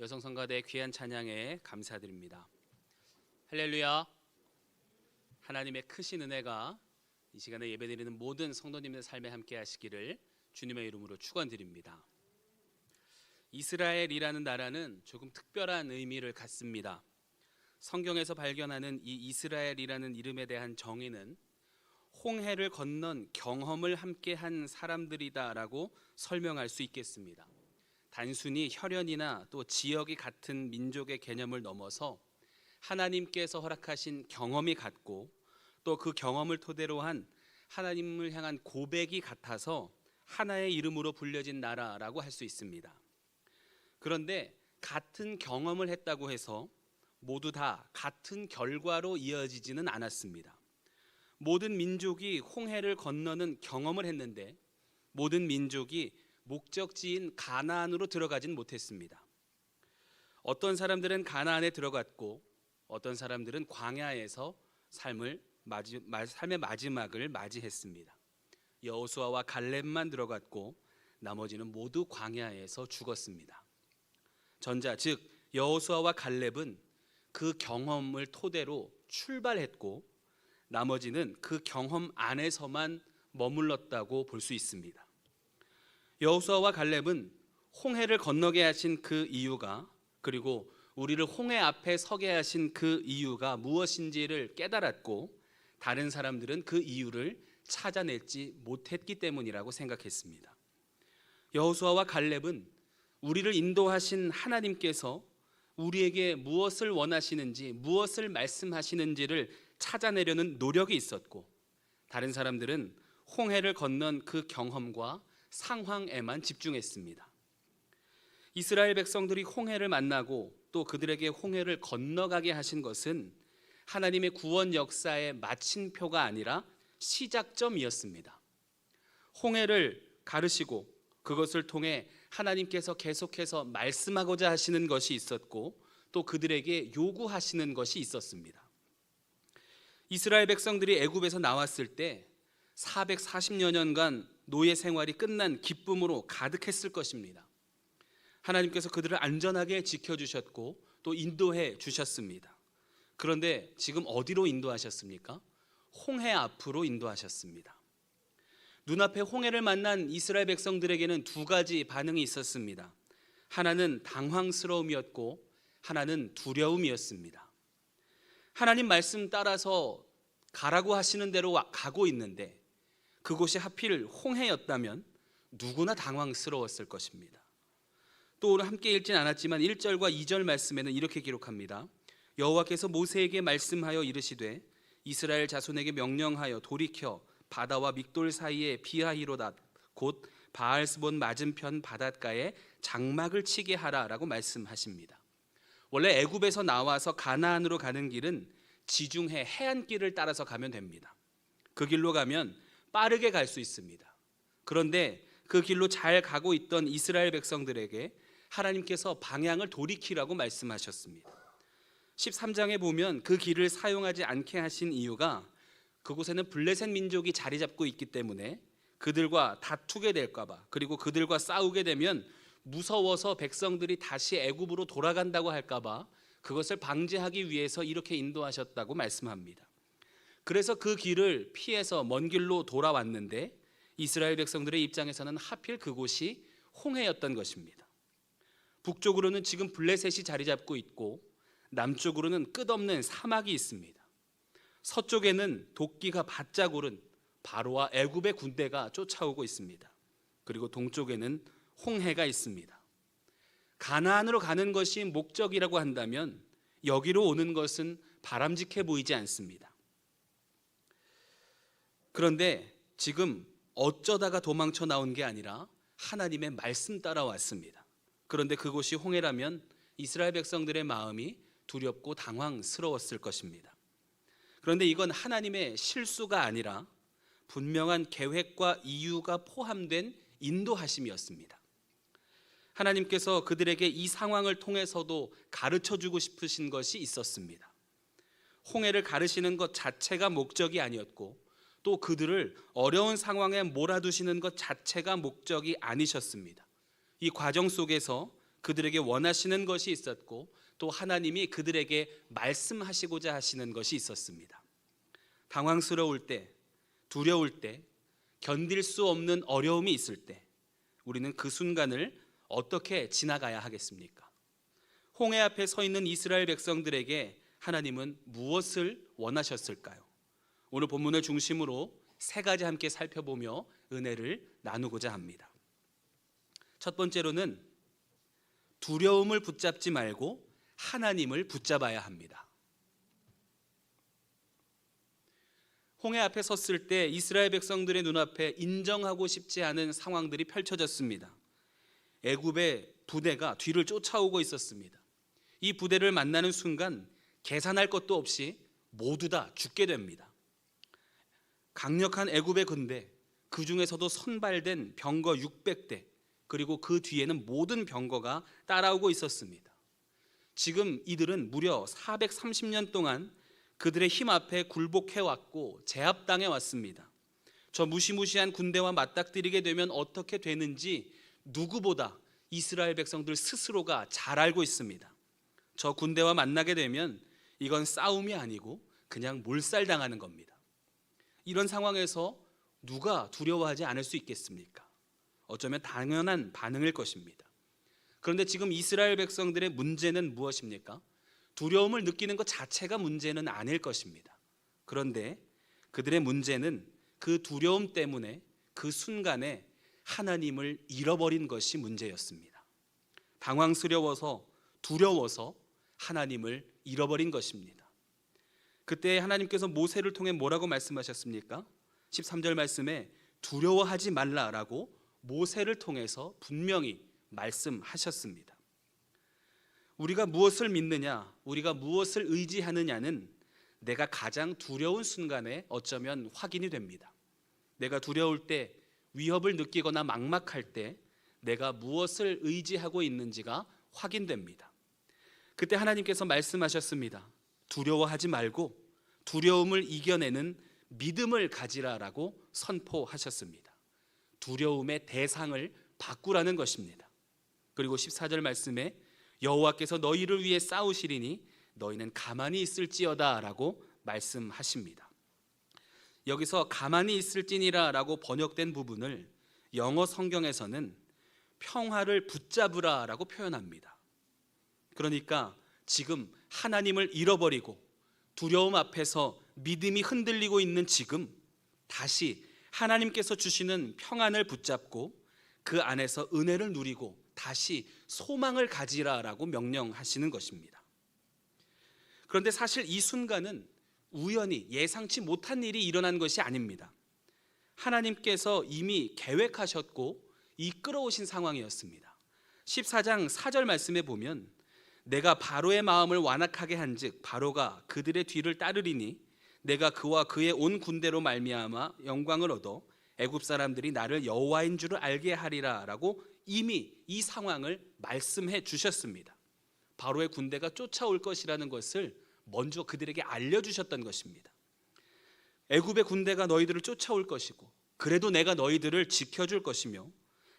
여성 성가대 귀한 찬양에 감사드립니다. 할렐루야. 하나님의 크신 은혜가 이 시간에 예배드리는 모든 성도님의 삶에 함께 하시기를 주님의 이름으로 축원드립니다. 이스라엘이라는 나라는 조금 특별한 의미를 갖습니다. 성경에서 발견하는 이 이스라엘이라는 이름에 대한 정의는 홍해를 건넌 경험을 함께 한 사람들이다라고 설명할 수 있겠습니다. 단순히 혈연이나 또 지역이 같은 민족의 개념을 넘어서 하나님께서 허락하신 경험이 같고 또 그 경험을 토대로 한 하나님을 향한 고백이 같아서 하나의 이름으로 불려진 나라라고 할 수 있습니다. 그런데 같은 경험을 했다고 해서 모두 다 같은 결과로 이어지지는 않았습니다. 모든 민족이 홍해를 건너는 경험을 했는데 모든 민족이 목적지인 가나안으로 들어가진 못했습니다. 어떤 사람들은 가나안에 들어갔고 어떤 사람들은 광야에서 삶을 맞이, 마, 삶의 마지막을 맞이했습니다. 여호수아와 갈렙만 들어갔고 나머지는 모두 광야에서 죽었습니다. 전자 즉 여호수아와 갈렙은 그 경험을 토대로 출발했고 나머지는 그 경험 안에서만 머물렀다고 볼 수 있습니다. 여호수아와 갈렙은 홍해를 건너게 하신 그 이유가 그리고 우리를 홍해 앞에 서게 하신 그 이유가 무엇인지를 깨달았고 다른 사람들은 그 이유를 찾아내지 못했기 때문이라고 생각했습니다. 여호수아와 갈렙은 우리를 인도하신 하나님께서 우리에게 무엇을 원하시는지 무엇을 말씀하시는지를 찾아내려는 노력이 있었고 다른 사람들은 홍해를 건넌 그 경험과 상황에만 집중했습니다. 이스라엘 백성들이 홍해를 만나고 또 그들에게 홍해를 건너가게 하신 것은 하나님의 구원 역사의 마침표가 아니라 시작점이었습니다. 홍해를 가르시고 그것을 통해 하나님께서 계속해서 말씀하고자 하시는 것이 있었고 또 그들에게 요구하시는 것이 있었습니다. 이스라엘 백성들이 애굽에서 나왔을 때 440여 년간 노예 생활이 끝난 기쁨으로 가득했을 것입니다. 하나님께서 그들을 안전하게 지켜주셨고 또 인도해 주셨습니다. 그런데 지금 어디로 인도하셨습니까? 홍해 앞으로 인도하셨습니다. 눈앞에 홍해를 만난 이스라엘 백성들에게는 두 가지 반응이 있었습니다. 하나는 당황스러움이었고 하나는 두려움이었습니다. 하나님 말씀 따라서 가라고 하시는 대로 가고 있는데 그곳이 하필 홍해였다면 누구나 당황스러웠을 것입니다. 또 오늘 함께 읽진 않았지만 1절과 2절 말씀에는 이렇게 기록합니다. 여호와께서 모세에게 말씀하여 이르시되 이스라엘 자손에게 명령하여 돌이켜 바다와 믹돌 사이에 비하히로다 곧 바알스본 맞은편 바닷가에 장막을 치게 하라라고 말씀하십니다. 원래 애굽에서 나와서 가나안으로 가는 길은 지중해 해안길을 따라서 가면 됩니다. 그 길로 가면 빠르게 갈 수 있습니다. 그런데 그 길로 잘 가고 있던 이스라엘 백성들에게 하나님께서 방향을 돌이키라고 말씀하셨습니다. 13장에 보면 그 길을 사용하지 않게 하신 이유가 그곳에는 블레셋 민족이 자리 잡고 있기 때문에 그들과 다투게 될까 봐 그리고 그들과 싸우게 되면 무서워서 백성들이 다시 애굽으로 돌아간다고 할까 봐 그것을 방지하기 위해서 이렇게 인도하셨다고 말씀합니다. 그래서 그 길을 피해서 먼 길로 돌아왔는데 이스라엘 백성들의 입장에서는 하필 그곳이 홍해였던 것입니다. 북쪽으로는 지금 블레셋이 자리 잡고 있고 남쪽으로는 끝없는 사막이 있습니다. 서쪽에는 도끼가 바짝 오른 바로와 애굽의 군대가 쫓아오고 있습니다. 그리고 동쪽에는 홍해가 있습니다. 가나안으로 가는 것이 목적이라고 한다면 여기로 오는 것은 바람직해 보이지 않습니다. 그런데 지금 어쩌다가 도망쳐 나온 게 아니라 하나님의 말씀 따라왔습니다. 그런데 그곳이 홍해라면 이스라엘 백성들의 마음이 두렵고 당황스러웠을 것입니다. 그런데 이건 하나님의 실수가 아니라 분명한 계획과 이유가 포함된 인도하심이었습니다. 하나님께서 그들에게 이 상황을 통해서도 가르쳐 주고 싶으신 것이 있었습니다. 홍해를 가르시는 것 자체가 목적이 아니었고 또 그들을 어려운 상황에 몰아두시는 것 자체가 목적이 아니셨습니다. 이 과정 속에서 그들에게 원하시는 것이 있었고 또 하나님이 그들에게 말씀하시고자 하시는 것이 있었습니다. 당황스러울 때, 두려울 때, 견딜 수 없는 어려움이 있을 때 우리는 그 순간을 어떻게 지나가야 하겠습니까? 홍해 앞에 서 있는 이스라엘 백성들에게 하나님은 무엇을 원하셨을까요? 오늘 본문을 중심으로 세 가지 함께 살펴보며 은혜를 나누고자 합니다. 첫 번째로는 두려움을 붙잡지 말고 하나님을 붙잡아야 합니다. 홍해 앞에 섰을 때 이스라엘 백성들의 눈앞에 인정하고 싶지 않은 상황들이 펼쳐졌습니다. 애굽의 부대가 뒤를 쫓아오고 있었습니다. 이 부대를 만나는 순간 계산할 것도 없이 모두 다 죽게 됩니다. 강력한 애굽의 군대, 그 중에서도 선발된 병거 600대, 그리고 그 뒤에는 모든 병거가 따라오고 있었습니다. 지금 이들은 무려 430년 동안 그들의 힘 앞에 굴복해 왔고 제압당해 왔습니다. 저 무시무시한 군대와 맞닥뜨리게 되면 어떻게 되는지 누구보다 이스라엘 백성들 스스로가 잘 알고 있습니다. 저 군대와 만나게 되면 이건 싸움이 아니고 그냥 몰살당하는 겁니다. 이런 상황에서 누가 두려워하지 않을 수 있겠습니까? 어쩌면 당연한 반응일 것입니다. 그런데 지금 이스라엘 백성들의 문제는 무엇입니까? 두려움을 느끼는 것 자체가 문제는 아닐 것입니다. 그런데 그들의 문제는 그 두려움 때문에 그 순간에 하나님을 잃어버린 것이 문제였습니다. 당황스러워서 두려워서 하나님을 잃어버린 것입니다. 그때 하나님께서 모세를 통해 뭐라고 말씀하셨습니까? 13절 말씀에 두려워하지 말라라고 모세를 통해서 분명히 말씀하셨습니다. 우리가 무엇을 믿느냐, 우리가 무엇을 의지하느냐는 내가 가장 두려운 순간에 어쩌면 확인이 됩니다. 내가 두려울 때, 위협을 느끼거나 막막할 때 내가 무엇을 의지하고 있는지가 확인됩니다. 그때 하나님께서 말씀하셨습니다. 두려워하지 말고 두려움을 이겨내는 믿음을 가지라라고 선포하셨습니다. 두려움의 대상을 바꾸라는 것입니다. 그리고 14절 말씀에 여호와께서 너희를 위해 싸우시리니 너희는 가만히 있을지어다라고 말씀하십니다. 여기서 가만히 있을지니라라고 번역된 부분을 영어 성경에서는 평화를 붙잡으라라고 표현합니다. 그러니까 지금 하나님을 잃어버리고 두려움 앞에서 믿음이 흔들리고 있는 지금 다시 하나님께서 주시는 평안을 붙잡고 그 안에서 은혜를 누리고 다시 소망을 가지라라고 명령하시는 것입니다. 그런데 사실 이 순간은 우연히 예상치 못한 일이 일어난 것이 아닙니다. 하나님께서 이미 계획하셨고 이끌어오신 상황이었습니다. 14장 4절 말씀에 보면 내가 바로의 마음을 완악하게 한즉 바로가 그들의 뒤를 따르리니 내가 그와 그의 온 군대로 말미암아 영광을 얻어 애굽 사람들이 나를 여호와인 줄을 알게 하리라라고 이미 이 상황을 말씀해 주셨습니다. 바로의 군대가 쫓아올 것이라는 것을 먼저 그들에게 알려 주셨던 것입니다. 애굽의 군대가 너희들을 쫓아올 것이고 그래도 내가 너희들을 지켜 줄 것이며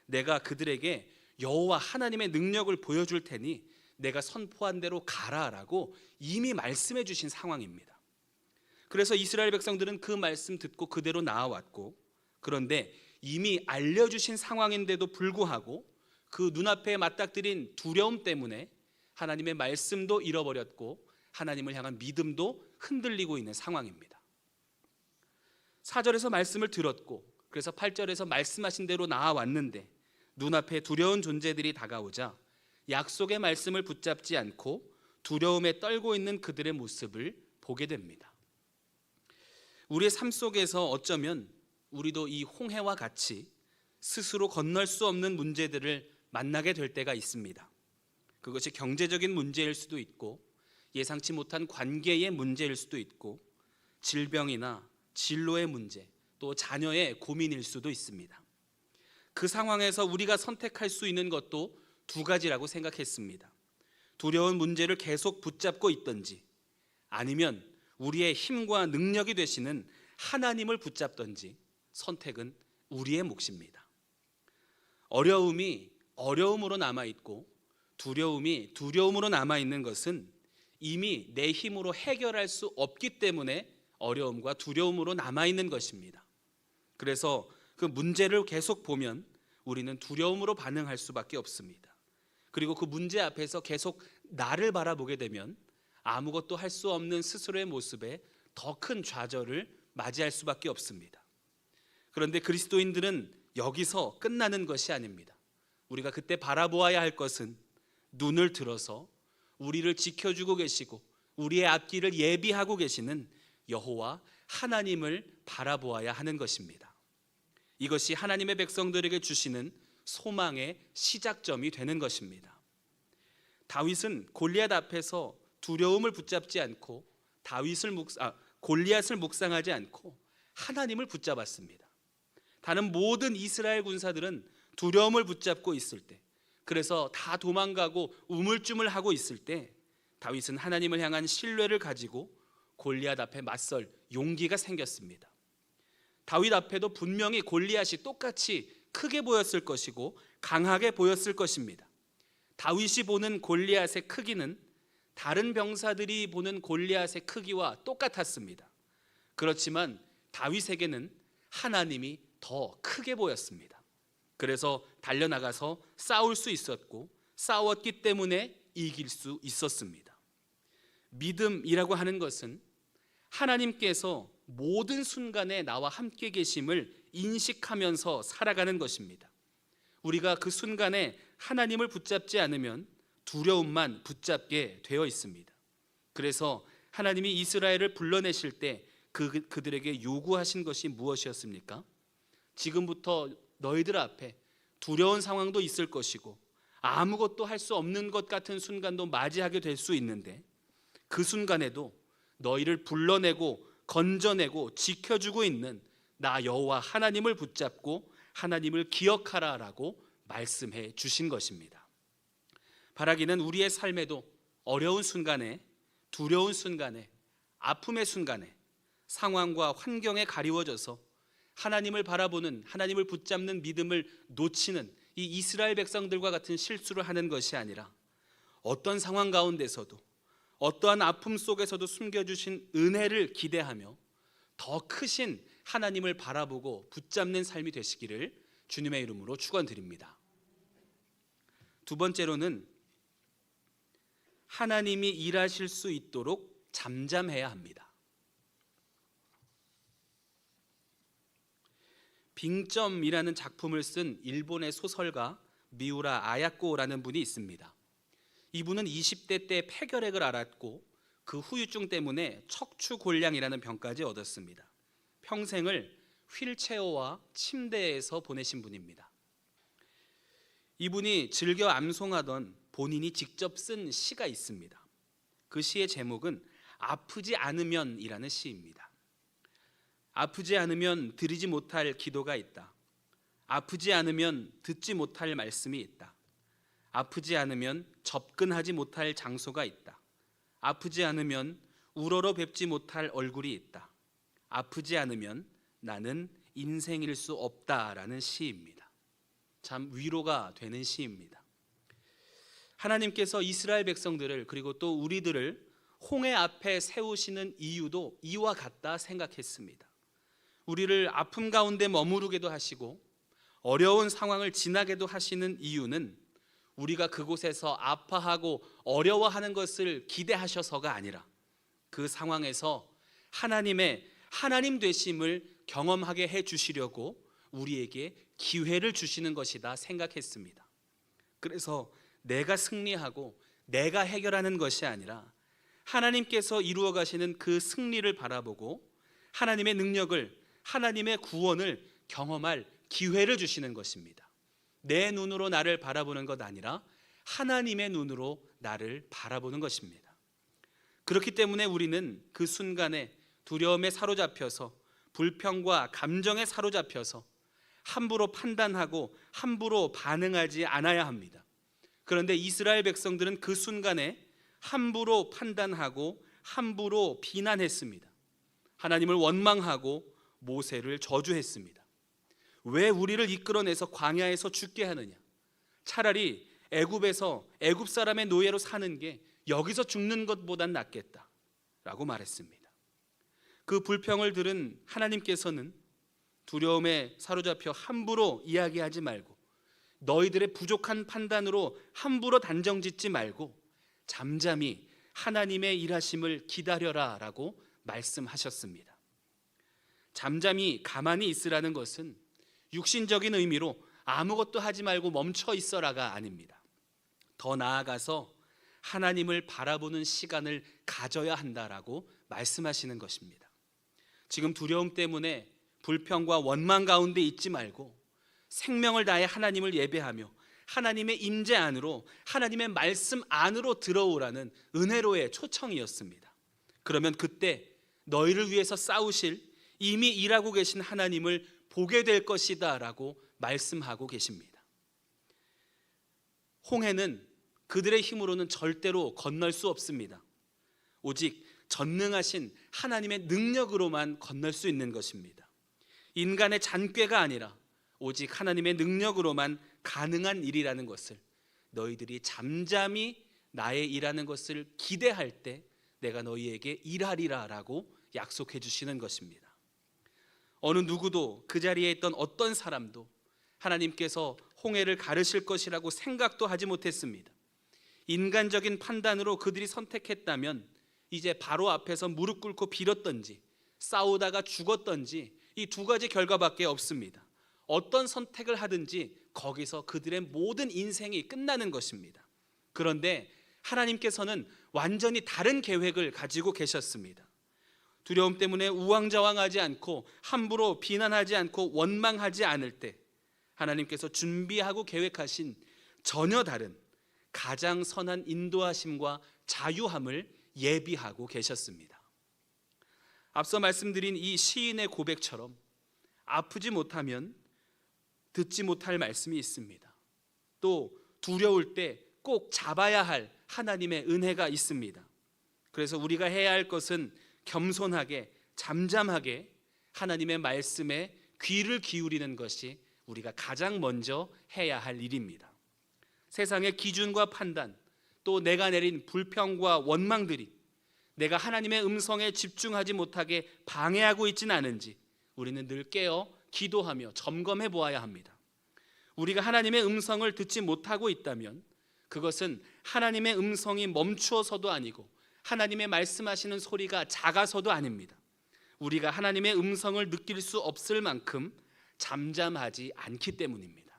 내가 그들에게 여호와 하나님의 능력을 보여 줄 테니 내가 선포한 대로 가라라고 이미 말씀해 주신 상황입니다. 그래서 이스라엘 백성들은 그 말씀 듣고 그대로 나아왔고 그런데 이미 알려 주신 상황인데도 불구하고 그 눈앞에 맞닥뜨린 두려움 때문에 하나님의 말씀도 잃어버렸고 하나님을 향한 믿음도 흔들리고 있는 상황입니다. 4절에서 말씀을 들었고 그래서 8절에서 말씀하신 대로 나아왔는데 눈앞에 두려운 존재들이 다가오자 약속의 말씀을 붙잡지 않고 두려움에 떨고 있는 그들의 모습을 보게 됩니다. 우리의 삶 속에서 어쩌면 우리도 이 홍해와 같이 스스로 건널 수 없는 문제들을 만나게 될 때가 있습니다. 그것이 경제적인 문제일 수도 있고 예상치 못한 관계의 문제일 수도 있고 질병이나 진로의 문제 또 자녀의 고민일 수도 있습니다. 그 상황에서 우리가 선택할 수 있는 것도 두 가지라고 생각했습니다. 두려운 문제를 계속 붙잡고 있던지 아니면 우리의 힘과 능력이 되시는 하나님을 붙잡던지 선택은 우리의 몫입니다. 어려움이 어려움으로 남아 있고 두려움이 두려움으로 남아 있는 것은 이미 내 힘으로 해결할 수 없기 때문에 어려움과 두려움으로 남아 있는 것입니다. 그래서 그 문제를 계속 보면 우리는 두려움으로 반응할 수밖에 없습니다. 그리고 그 문제 앞에서 계속 나를 바라보게 되면 아무것도 할 수 없는 스스로의 모습에 더 큰 좌절을 맞이할 수밖에 없습니다. 그런데 그리스도인들은 여기서 끝나는 것이 아닙니다. 우리가 그때 바라보아야 할 것은 눈을 들어서 우리를 지켜주고 계시고 우리의 앞길을 예비하고 계시는 여호와 하나님을 바라보아야 하는 것입니다. 이것이 하나님의 백성들에게 주시는 소망의 시작점이 되는 것입니다. 다윗은 골리앗 앞에서 두려움을 붙잡지 않고 다윗을 묵 아, 골리앗을 묵상하지 않고 하나님을 붙잡았습니다. 다른 모든 이스라엘 군사들은 두려움을 붙잡고 있을 때 그래서 다 도망가고 우물쭈물하고 있을 때 다윗은 하나님을 향한 신뢰를 가지고 골리앗 앞에 맞설 용기가 생겼습니다. 다윗 앞에도 분명히 골리앗이 똑같이 크게 보였을 것이고 강하게 보였을 것입니다. 다윗이 보는 골리앗의 크기는 다른 병사들이 보는 골리앗의 크기와 똑같았습니다. 그렇지만 다윗에게는 하나님이 더 크게 보였습니다. 그래서 달려나가서 싸울 수 있었고 싸웠기 때문에 이길 수 있었습니다. 믿음이라고 하는 것은 하나님께서 모든 순간에 나와 함께 계심을 인식하면서 살아가는 것입니다. 우리가 그 순간에 하나님을 붙잡지 않으면 두려움만 붙잡게 되어 있습니다. 그래서 하나님이 이스라엘을 불러내실 때 그, 그들에게 요구하신 것이 무엇이었습니까? 지금부터 너희들 앞에 두려운 상황도 있을 것이고 아무것도 할 수 없는 것 같은 순간도 맞이하게 될 수 있는데 그 순간에도 너희를 불러내고 건져내고 지켜주고 있는 나 여호와 하나님을 붙잡고 하나님을 기억하라라고 말씀해 주신 것입니다. 바라기는 우리의 삶에도 어려운 순간에 두려운 순간에 아픔의 순간에 상황과 환경에 가리워져서 하나님을 바라보는 하나님을 붙잡는 믿음을 놓치는 이 이스라엘 백성들과 같은 실수를 하는 것이 아니라 어떤 상황 가운데서도 어떠한 아픔 속에서도 숨겨주신 은혜를 기대하며 더 크신 하나님을 바라보고 붙잡는 삶이 되시기를 주님의 이름으로 축원드립니다. 두 번째로는 하나님이 일하실 수 있도록 잠잠해야 합니다. 빙점이라는 작품을 쓴 일본의 소설가 미우라 아야코라는 분이 있습니다. 이분은 20대 때 폐결핵을 앓았고 그 후유증 때문에 척추골량이라는 병까지 얻었습니다. 평생을 휠체어와 침대에서 보내신 분입니다. 이분이 즐겨 암송하던 본인이 직접 쓴 시가 있습니다. 그 시의 제목은 아프지 않으면이라는 시입니다. 아프지 않으면 드리지 못할 기도가 있다. 아프지 않으면 듣지 못할 말씀이 있다. 아프지 않으면 접근하지 못할 장소가 있다. 아프지 않으면 우러러 뵙지 못할 얼굴이 있다. 아프지 않으면 나는 인생일 수 없다라는 시입니다. 참 위로가 되는 시입니다. 하나님께서 이스라엘 백성들을 그리고 또 우리들을 홍해 앞에 세우시는 이유도 이와 같다 생각했습니다. 우리를 아픔 가운데 머무르게도 하시고 어려운 상황을 지나게도 하시는 이유는 우리가 그곳에서 아파하고 어려워하는 것을 기대하셔서가 아니라 그 상황에서 하나님의 하나님 되심을 경험하게 해 주시려고 우리에게 기회를 주시는 것이다 생각했습니다. 그래서 내가 승리하고 내가 해결하는 것이 아니라 하나님께서 이루어 가시는 그 승리를 바라보고 하나님의 능력을 하나님의 구원을 경험할 기회를 주시는 것입니다. 내 눈으로 나를 바라보는 것 아니라 하나님의 눈으로 나를 바라보는 것입니다. 그렇기 때문에 우리는 그 순간에 두려움에 사로잡혀서 불평과 감정에 사로잡혀서 함부로 판단하고 함부로 반응하지 않아야 합니다. 그런데 이스라엘 백성들은 그 순간에 함부로 판단하고 함부로 비난했습니다. 하나님을 원망하고 모세를 저주했습니다. 왜 우리를 이끌어내서 광야에서 죽게 하느냐? 차라리 애굽에서 애굽 사람의 노예로 사는 게 여기서 죽는 것보단 낫겠다라고 말했습니다. 그 불평을 들은 하나님께서는 두려움에 사로잡혀 함부로 이야기하지 말고 너희들의 부족한 판단으로 함부로 단정짓지 말고 잠잠히 하나님의 일하심을 기다려라라고 말씀하셨습니다. 잠잠히 가만히 있으라는 것은 육신적인 의미로 아무것도 하지 말고 멈춰 있어라가 아닙니다. 더 나아가서 하나님을 바라보는 시간을 가져야 한다라고 말씀하시는 것입니다. 지금 두려움 때문에 불평과 원망 가운데 있지 말고 생명을 다해 하나님을 예배하며 하나님의 임재 안으로 하나님의 말씀 안으로 들어오라는 은혜로의 초청이었습니다. 그러면 그때 너희를 위해서 싸우실 이미 일하고 계신 하나님을 보게 될 것이다라고 말씀하고 계십니다. 홍해는 그들의 힘으로는 절대로 건널 수 없습니다. 오직 전능하신 하나님의 능력으로만 건널 수 있는 것입니다. 인간의 잔꾀가 아니라 오직 하나님의 능력으로만 가능한 일이라는 것을 너희들이 잠잠히 나의 일하는 것을 기대할 때 내가 너희에게 일하리라라고 약속해 주시는 것입니다. 어느 누구도 그 자리에 있던 어떤 사람도 하나님께서 홍해를 가르실 것이라고 생각도 하지 못했습니다. 인간적인 판단으로 그들이 선택했다면 이제 바로 앞에서 무릎 꿇고 빌었던지 싸우다가 죽었던지 이 두 가지 결과밖에 없습니다. 어떤 선택을 하든지 거기서 그들의 모든 인생이 끝나는 것입니다. 그런데 하나님께서는 완전히 다른 계획을 가지고 계셨습니다. 두려움 때문에 우왕좌왕하지 않고 함부로 비난하지 않고 원망하지 않을 때 하나님께서 준비하고 계획하신 전혀 다른 가장 선한 인도하심과 자유함을 예비하고 계셨습니다. 앞서 말씀드린 이 시인의 고백처럼 아프지 못하면 듣지 못할 말씀이 있습니다. 또 두려울 때 꼭 잡아야 할 하나님의 은혜가 있습니다. 그래서 우리가 해야 할 것은 겸손하게 잠잠하게 하나님의 말씀에 귀를 기울이는 것이 우리가 가장 먼저 해야 할 일입니다. 세상의 기준과 판단 또 내가 내린 불평과 원망들이 내가 하나님의 음성에 집중하지 못하게 방해하고 있지는 않은지 우리는 늘 깨어 기도하며 점검해 보아야 합니다. 우리가 하나님의 음성을 듣지 못하고 있다면 그것은 하나님의 음성이 멈추어서도 아니고 하나님의 말씀하시는 소리가 작아서도 아닙니다. 우리가 하나님의 음성을 느낄 수 없을 만큼 잠잠하지 않기 때문입니다.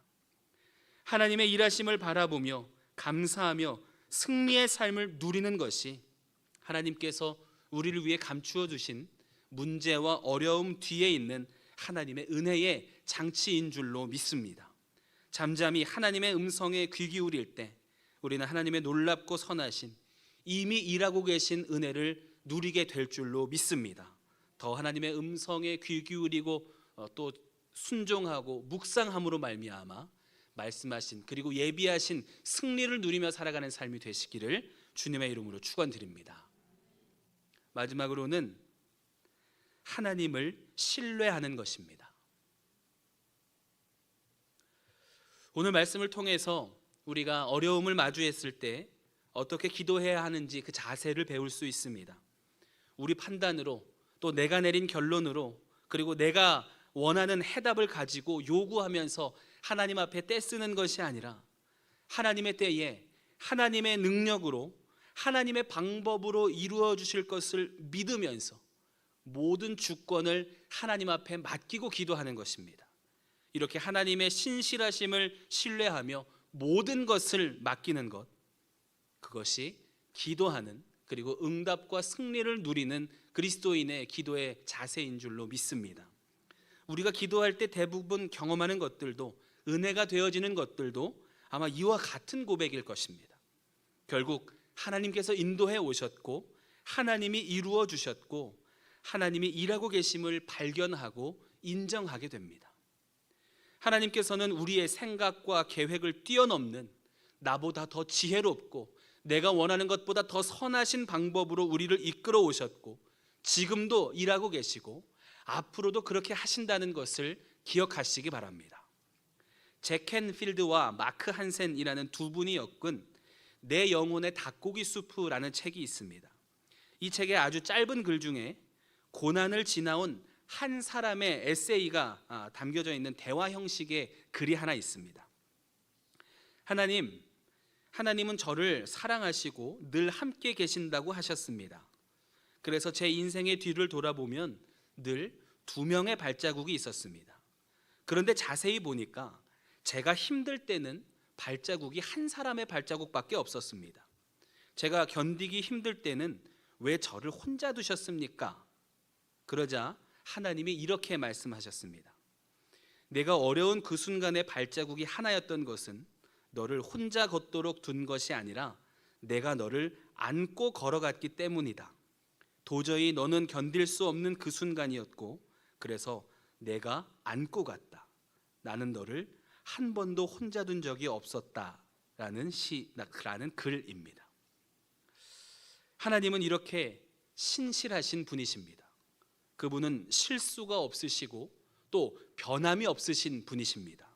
하나님의 일하심을 바라보며 감사하며 승리의 삶을 누리는 것이 하나님께서 우리를 위해 감추어 주신 문제와 어려움 뒤에 있는 하나님의 은혜의 장치인 줄로 믿습니다. 잠잠히 하나님의 음성에 귀 기울일 때 우리는 하나님의 놀랍고 선하신 이미 일하고 계신 은혜를 누리게 될 줄로 믿습니다. 더 하나님의 음성에 귀 기울이고 어, 또 순종하고 묵상함으로 말미암아 말씀하신 그리고 예비하신 승리를 누리며 살아가는 삶이 되시기를 주님의 이름으로 축원드립니다. 마지막으로는 하나님을 신뢰하는 것입니다. 오늘 말씀을 통해서 우리가 어려움을 마주했을 때 어떻게 기도해야 하는지 그 자세를 배울 수 있습니다. 우리 판단으로 또 내가 내린 결론으로 그리고 내가 원하는 해답을 가지고 요구하면서 하나님 앞에 떼쓰는 것이 아니라 하나님의 때에 하나님의 능력으로 하나님의 방법으로 이루어 주실 것을 믿으면서 모든 주권을 하나님 앞에 맡기고 기도하는 것입니다. 이렇게 하나님의 신실하심을 신뢰하며 모든 것을 맡기는 것 그것이 기도하는 그리고 응답과 승리를 누리는 그리스도인의 기도의 자세인 줄로 믿습니다. 우리가 기도할 때 대부분 경험하는 것들도 은혜가 되어지는 것들도 아마 이와 같은 고백일 것입니다. 결국 하나님께서 인도해 오셨고 하나님이 이루어 주셨고 하나님이 일하고 계심을 발견하고 인정하게 됩니다. 하나님께서는 우리의 생각과 계획을 뛰어넘는 나보다 더 지혜롭고 내가 원하는 것보다 더 선하신 방법으로 우리를 이끌어 오셨고 지금도 일하고 계시고 앞으로도 그렇게 하신다는 것을 기억하시기 바랍니다. 제켄 필드와 마크 한센이라는 두 분이 엮은 내 영혼의 닭고기 수프라는 책이 있습니다. 이 책의 아주 짧은 글 중에 고난을 지나온 한 사람의 에세이가 아, 담겨져 있는 대화 형식의 글이 하나 있습니다. 하나님, 하나님은 저를 사랑하시고 늘 함께 계신다고 하셨습니다. 그래서 제 인생의 뒤를 돌아보면 늘 두 명의 발자국이 있었습니다. 그런데 자세히 보니까 제가 힘들 때는 발자국이 한 사람의 발자국밖에 없었습니다. 제가 견디기 힘들 때는 왜 저를 혼자 두셨습니까? 그러자 하나님이 이렇게 말씀하셨습니다. 내가 어려운 그 순간의 발자국이 하나였던 것은 너를 혼자 걷도록 둔 것이 아니라 내가 너를 안고 걸어갔기 때문이다. 도저히 너는 견딜 수 없는 그 순간이었고 그래서 내가 안고 갔다. 나는 너를 한 번도 혼자 둔 적이 없었다라는 시라는 글입니다. 하나님은 이렇게 신실하신 분이십니다. 그분은 실수가 없으시고 또 변함이 없으신 분이십니다.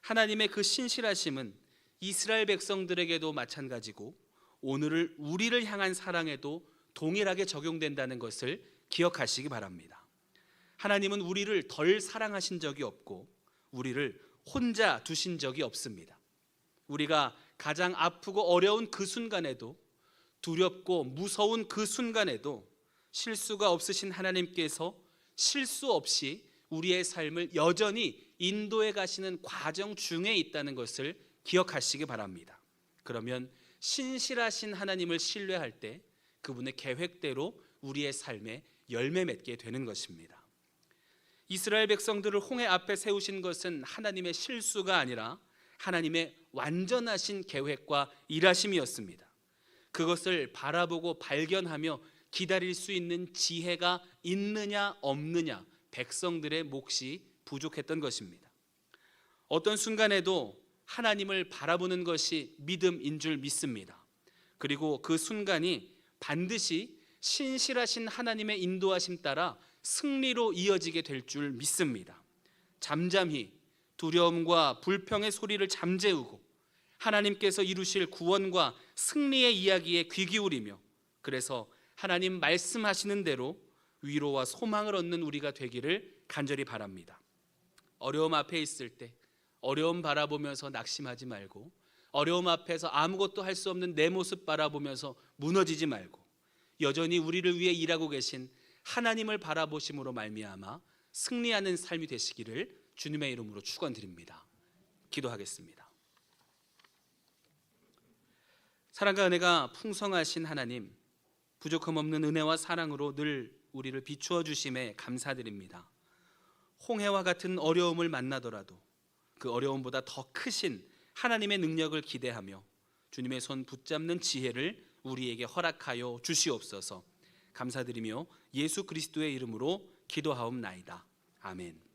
하나님의 그 신실하심은 이스라엘 백성들에게도 마찬가지고 오늘을 우리를 향한 사랑에도 동일하게 적용된다는 것을 기억하시기 바랍니다. 하나님은 우리를 덜 사랑하신 적이 없고 우리를 혼자 두신 적이 없습니다. 우리가 가장 아프고 어려운 그 순간에도 두렵고 무서운 그 순간에도 실수가 없으신 하나님께서 실수 없이 우리의 삶을 여전히 인도해 가시는 과정 중에 있다는 것을 기억하시기 바랍니다. 그러면 신실하신 하나님을 신뢰할 때 그분의 계획대로 우리의 삶에 열매 맺게 되는 것입니다. 이스라엘 백성들을 홍해 앞에 세우신 것은 하나님의 실수가 아니라 하나님의 완전하신 계획과 일하심이었습니다. 그것을 바라보고 발견하며 기다릴 수 있는 지혜가 있느냐 없느냐 백성들의 몫이 부족했던 것입니다. 어떤 순간에도 하나님을 바라보는 것이 믿음인 줄 믿습니다. 그리고 그 순간이 반드시 신실하신 하나님의 인도하심 따라 승리로 이어지게 될 줄 믿습니다. 잠잠히 두려움과 불평의 소리를 잠재우고 하나님께서 이루실 구원과 승리의 이야기에 귀 기울이며 그래서 하나님 말씀하시는 대로 위로와 소망을 얻는 우리가 되기를 간절히 바랍니다. 어려움 앞에 있을 때 어려움 바라보면서 낙심하지 말고 어려움 앞에서 아무것도 할 수 없는 내 모습 바라보면서 무너지지 말고 여전히 우리를 위해 일하고 계신 하나님을 바라보심으로 말미암아 승리하는 삶이 되시기를 주님의 이름으로 축원드립니다. 기도하겠습니다. 사랑과 은혜가 풍성하신 하나님, 부족함 없는 은혜와 사랑으로 늘 우리를 비추어 주심에 감사드립니다. 홍해와 같은 어려움을 만나더라도 그 어려움보다 더 크신 하나님의 능력을 기대하며 주님의 손 붙잡는 지혜를 우리에게 허락하여 주시옵소서. 감사드리며 예수 그리스도의 이름으로 기도하옵나이다. 아멘.